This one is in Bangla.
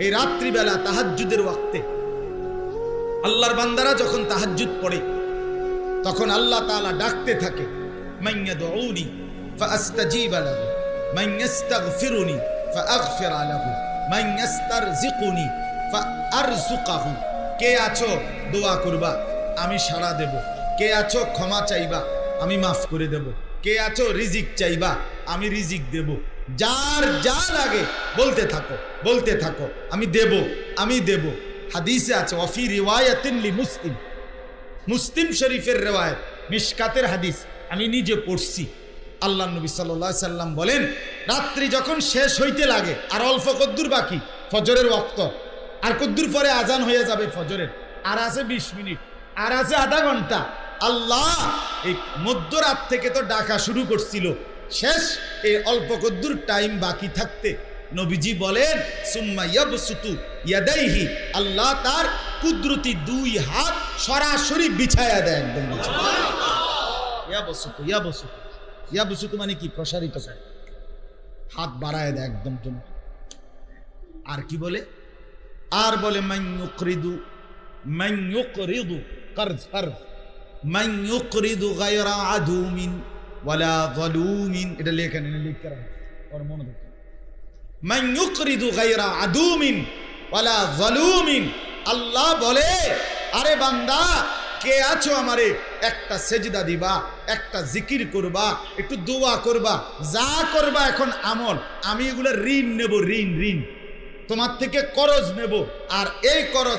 এই রাত্রিবেলা তাহাজ্জুদের ওয়াক্তে আল্লাহর বান্দারা যখন তাহাজ্জুদ পড়ে, তখন আল্লাহ তালা ডাকতে থাকে কে আছো? দোয়া করবা, আমি সাড়া দেব। কে আছো? ক্ষমা চাইবা, আমি মাফ করে দেব। কে আছো? রিজিক চাইবা আমি রিজিক দেব। যার যা লাগে, বলতে থাকো বলতে থাকো, আমি দেব আমি দেব। হাদিসে আছে অফি রিওয়ায়াতিন লি মুসলিম। মুসলিম শরীফের রেওয়ায়ত, মিশকাতের হাদিস, আমি নিজে পড়ছি। আল্লাহ নবী সাল্লাহ সাল্লাম বলেন, রাত্রি যখন শেষ হইতে লাগে, আর অল্প কদ্দুর বাকি, ফজরের ওক্ত আর কদ্দুর পরে আজান হয়ে যাবে ফজরের, আর আছে বিশ মিনিট, আর আছে আধা ঘণ্টা। আল্লাহ, এই মধ্যরাত থেকে তো ডাকা শুরু করছিল শেষ। এই অল্প কদ্দুর টাইম বাকি থাকতে নবীজি বলেন, সুম্মা ইয়াবসুতু ইয়াদাইহি আল্লাহ তার কুদরতি দুই হাত সরাসরি বিছায়া দেয় একদম ইয়াবসুতু ইয়াবসুতু। ইয়াবসুতু মানে কি? প্রসারিত করে। হাত বাড়ায় দেয় একদম তোমার আর কি বলে? আর বলে মাইয়ুকরিদু মাইয়ুকরিদু কারজ কারজ মাইয়ুকরিদু গায়রা আদুমিন ওয়ালা যালুমিন এটা লেখা নেই লিখতে ওর মনে গায়রা আদুমিন ওয়ালা আল্লাহ বলে আরে বান্দা কে আছো আমারে একটা সেজদা দিবা একটা জিকির করবা একটু দোয়া করবা যা করবা এখন আমল আমি এগুলো ঋণ নেব ঋণ ঋণ তোমার থেকে করজ নেব আর এই করজ